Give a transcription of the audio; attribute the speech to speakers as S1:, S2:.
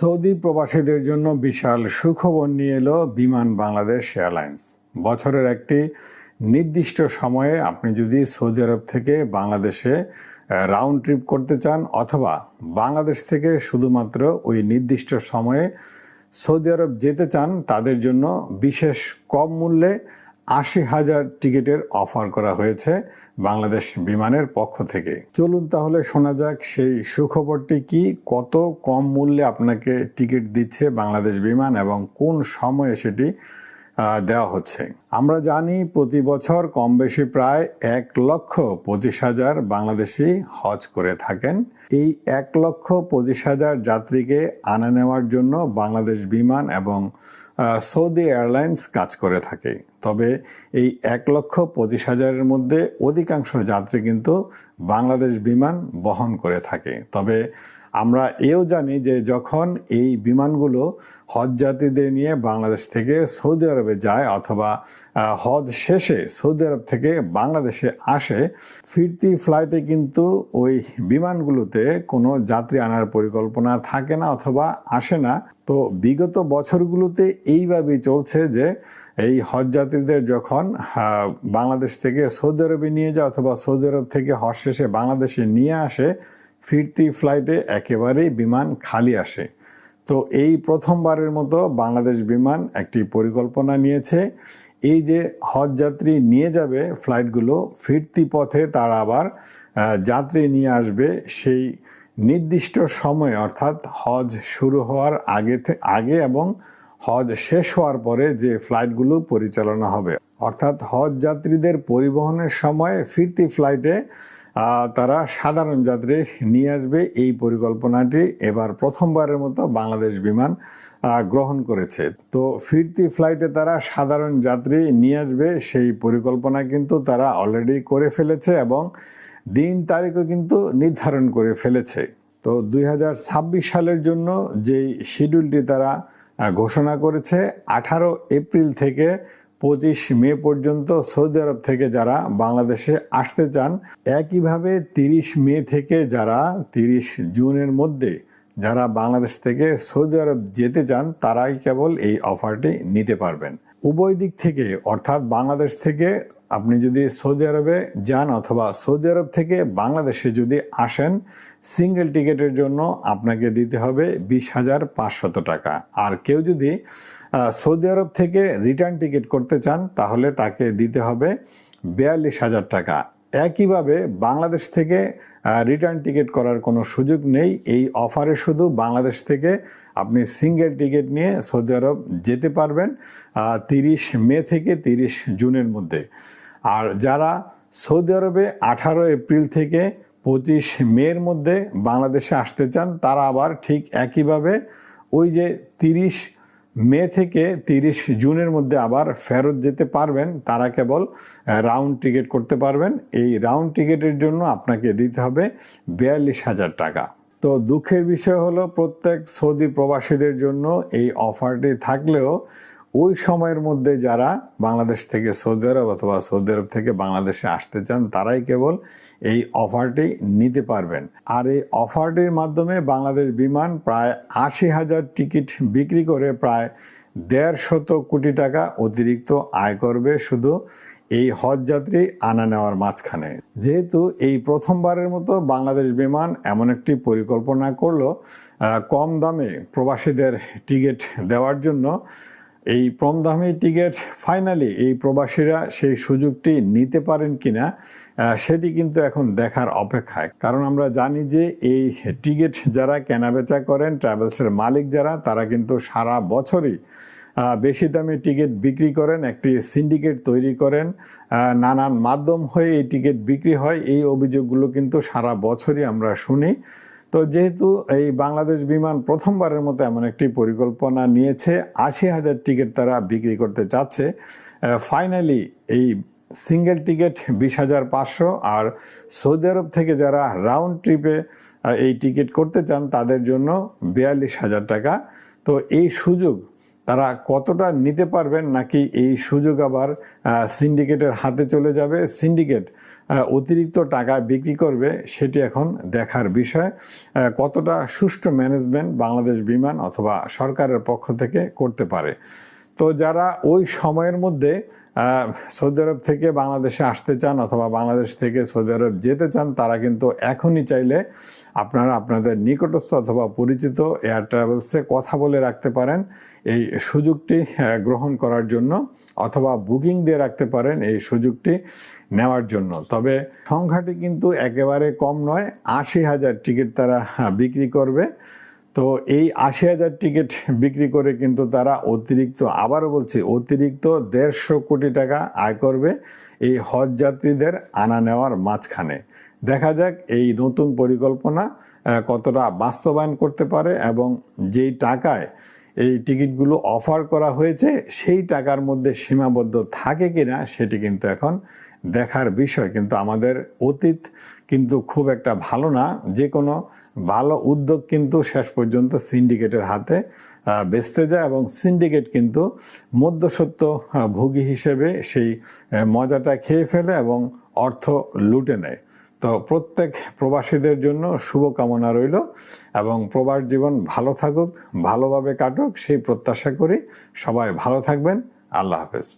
S1: Saudi প্রবাসীদের জন্য বিশাল সুখবর নিয়ে এলো বিমান বাংলাদেশ এয়ারলাইন্স। বছরের একটি নির্দিষ্ট সময়ে আপনি যদি সৌদি আরব থেকে বাংলাদেশে রাউন্ড ট্রিপ করতে চান অথবা বাংলাদেশ থেকে শুধুমাত্র ওই নির্দিষ্ট সময়ে সৌদি আরব যেতে চান, তাদের জন্য বিশেষ কম মূল্যে আশি হাজার টিকিটের অফার করা হয়েছে বাংলাদেশ বিমানের পক্ষ থেকে। চলুন তাহলে শোনা যাক সেই সুখবরটি কি, কত কম মূল্যে আপনাকে টিকিট দিচ্ছে বাংলাদেশ বিমান এবং কোন সময়ে সেটি দেওয়া হচ্ছে। আমরা জানি প্রতি বছর কম বেশি প্রায় এক লক্ষ পঁচিশ হাজার বাংলাদেশি হজ করে থাকেন। এই এক লক্ষ পঁচিশ হাজার যাত্রীকে আনা নেওয়ার জন্য বাংলাদেশ বিমান এবং সৌদি এয়ারলাইন্স কাজ করে থাকে। তবে এই এক লক্ষ পঁচিশ হাজারের মধ্যে অধিকাংশ যাত্রী কিন্তু বাংলাদেশ বিমান বহন করে থাকে। তবে আমরা এও জানি যে যখন এই বিমানগুলো হজ যাত্রীদের নিয়ে বাংলাদেশ থেকে সৌদি আরবে যায় অথবা হজ শেষে সৌদি আরব থেকে বাংলাদেশে আসে, ফিরতি ফ্লাইটে কিন্তু ওই বিমানগুলোতে কোনো যাত্রী আনার পরিকল্পনা থাকে না অথবা আসে না। তো বিগত বছরগুলোতে এইভাবেই চলছে যে এই হজ যাত্রীদের যখন বাংলাদেশ থেকে সৌদি আরবে নিয়ে যায় অথবা সৌদি আরব থেকে হজ শেষে বাংলাদেশে নিয়ে আসে ফিরতি ফ্লাইটে একেবারেই বিমান খালি আসে। তো এই প্রথমবারের মতো বাংলাদেশ বিমান একটি পরিকল্পনা নিয়েছে। এই যে হজ যাত্রী নিয়ে যাবে ফ্লাইটগুলো, ফিরতি পথে তারা আবার যাত্রী নিয়ে আসবে সেই নির্দিষ্ট সময়, অর্থাৎ হজ শুরু হওয়ার আগে আগে এবং হজ শেষ হওয়ার পরে যে ফ্লাইটগুলো পরিচালনা হবে। অর্থাৎ হজ যাত্রীদের পরিবহনের সময় ফিরতি ফ্লাইটে তারা সাধারণ যাত্রী নিয়ে আসবে এই পরিকল্পনাটি। এবার প্রথমবারের মতো বাংলাদেশ বিমান গ্রহণ করেছে। তো ফিরতি ফ্লাইটে তারা সাধারণ যাত্রী নিয়ে আসবে। সেই পরিকল্পনা কিন্তু তারা অলরেডি করে ফেলেছে এবং দিন তারিখও কিন্তু নির্ধারণ করে ফেলেছে। তো দুই হাজার ছাব্বিশ সালের জন্য যেই শিডিউলটি তারা ঘোষণা করেছে, আঠারো এপ্রিল থেকে পঁচিশ মে পর্যন্ত সৌদি আরব থেকে যারা বাংলাদেশে আসতে চান, একইভাবে তিরিশ মে থেকে যারা তিরিশ জুনের মধ্যে যারা বাংলাদেশ থেকে সৌদি আরব যেতে চান, তারাই কেবল এই অফারটি নিতে পারবেন। উভয় দিক থেকে, অর্থাৎ বাংলাদেশ থেকে আপনি যদি সৌদি আরবে যান অথবা সৌদি আরব থেকে বাংলাদেশে যদি আসেন সিঙ্গেল টিকিটের জন্য আপনাকে দিতে হবে বিশ হাজার পাঁচশত টাকা। আর কেউ যদি সৌদি আরব থেকে রিটার্ন টিকিট করতে চান, তাহলে তাকে দিতে হবে বিয়াল্লিশ হাজার টাকা। একইভাবে বাংলাদেশ থেকে রিটার্ন টিকিট করার কোনো সুযোগ নেই। এই অফারে শুধু বাংলাদেশ থেকে আপনি সিঙ্গেল টিকিট নিয়ে সৌদি আরব যেতে পারবেন তিরিশ মে থেকে তিরিশ জুনের মধ্যে। আর যারা সৌদি আরবে আঠারো এপ্রিল থেকে পঁচিশ মের মধ্যে বাংলাদেশে আসতে চান, তারা আবার ঠিক একইভাবে ওই যে তিরিশ মে থেকে তিরিশ জুনের মধ্যে আবার ফেরত যেতে পারবেন। তারা কেবল রাউন্ড টিকিট করতে পারবেন। এই রাউন্ড টিকিটের জন্য আপনাকে দিতে হবে বিয়াল্লিশ হাজার টাকা। তো দুঃখের বিষয় হলো, প্রত্যেক সৌদি প্রবাসীদের জন্য এই অফারটি থাকলেও ওই সময়ের মধ্যে যারা বাংলাদেশ থেকে সৌদি আরব অথবা সৌদি আরব থেকে বাংলাদেশে আসতে চান, তারাই কেবল এই অফারটি নিতে পারবেন। আর এই অফারটির মাধ্যমে বাংলাদেশ বিমান প্রায় আশি হাজার টিকিট বিক্রি করে প্রায় দেড় শত কোটি টাকা অতিরিক্ত আয় করবে শুধু এই হজ যাত্রী আনা নেওয়ার মাঝখানে। যেহেতু এই প্রথমবারের মতো বাংলাদেশ বিমান এমন একটি পরিকল্পনা করল কম দামে প্রবাসীদের টিকিট দেওয়ার জন্য এই কম দামি টিকিট ফাইনালি এই প্রবাসীরা সেই সুযোগটি নিতে পারেন কিনা সেটি কিন্তু এখন দেখার অপেক্ষায়। কারণ আমরা জানি যে এই টিকিট যারা কেনাবেচা করেন ট্রাভেলসের মালিক যারা, তারা কিন্তু সারা বছরই বেশি দামে টিকিট বিক্রি করেন, একটি সিন্ডিকেট তৈরি করেন নানান মাধ্যম হয়ে এই টিকিট বিক্রি হয়। এই অভিযোগগুলো কিন্তু সারা বছরই আমরা শুনি। তো যেহেতু এই বাংলাদেশ বিমান প্রথমবারের মতো এমন একটি পরিকল্পনা নিয়েছে, আশি হাজার টিকিট তারা বিক্রি করতে চাচ্ছে। ফাইনালি এই সিঙ্গেল টিকিট বিশ হাজার পাঁচশো আর সৌদি আরব থেকে যারা রাউন্ড ট্রিপে এই টিকিট করতে চান তাদের জন্য বিয়াল্লিশ হাজার টাকা। তো এই সুযোগ তারা কতটা নিতে পারবেন নাকি এই সুযোগ আবার সিন্ডিকেটের হাতে চলে যাবে? সিন্ডিকেট অতিরিক্ত টাকা বিক্রি করবে সেটি এখন দেখার বিষয়। কতটা সুষ্ঠু ম্যানেজমেন্ট বাংলাদেশ বিমান অথবা সরকারের পক্ষ থেকে করতে পারে? তো যারা ওই সময়ের মধ্যে সৌদি আরব থেকে বাংলাদেশে আসতে চান অথবা বাংলাদেশ থেকে সৌদি আরব যেতে চান, তারা কিন্তু এখনই চাইলে আপনারা আপনাদের নিকটস্থ অথবা পরিচিত এয়ার ট্রাভেলসে কথা বলে রাখতে পারেন। এই সুযোগটি গ্রহণ করার জন্য অথবা বুকিং দিয়ে রাখতে পারেন এই সুযোগটি নেওয়ার জন্য। তবে সংখ্যাটি কিন্তু একেবারে কম নয়, আশি হাজার টিকিট তারা বিক্রি করবে। তো এই আশি হাজার টিকিট বিক্রি করে কিন্তু তারা অতিরিক্ত, আবারও বলছি, অতিরিক্ত দেড়শো কোটি টাকা আয় করবে এই হজ যাত্রীদের আনা নেওয়ার মাঝখানে। দেখা যাক এই নতুন পরিকল্পনা কতটা বাস্তবায়ন করতে পারে এবং যেই টাকায় এই টিকিটগুলো অফার করা হয়েছে, সেই টাকার মধ্যে সীমাবদ্ধ থাকে কিনা সেটি কিন্তু এখন দেখার বিষয়, কিন্তু আমাদের অতীত কিন্তু খুব একটা ভালো না। যে কোনো ভালো উদ্যোগ কিন্তু শেষ পর্যন্ত সিন্ডিকেটের হাতে বেচতে যায় এবং সিন্ডিকেট কিন্তু মধ্যসত্ত্ব ভোগী হিসেবে সেই মজাটা খেয়ে ফেলে এবং অর্থ লুটে নেয়। তো প্রত্যেক প্রবাসীদের জন্য শুভকামনা রইল এবং প্রবাস জীবন ভালো থাকুক, ভালোভাবে কাটুক, সেই প্রত্যাশা করি। সবাই ভালো থাকবেন। আল্লাহ হাফেজ।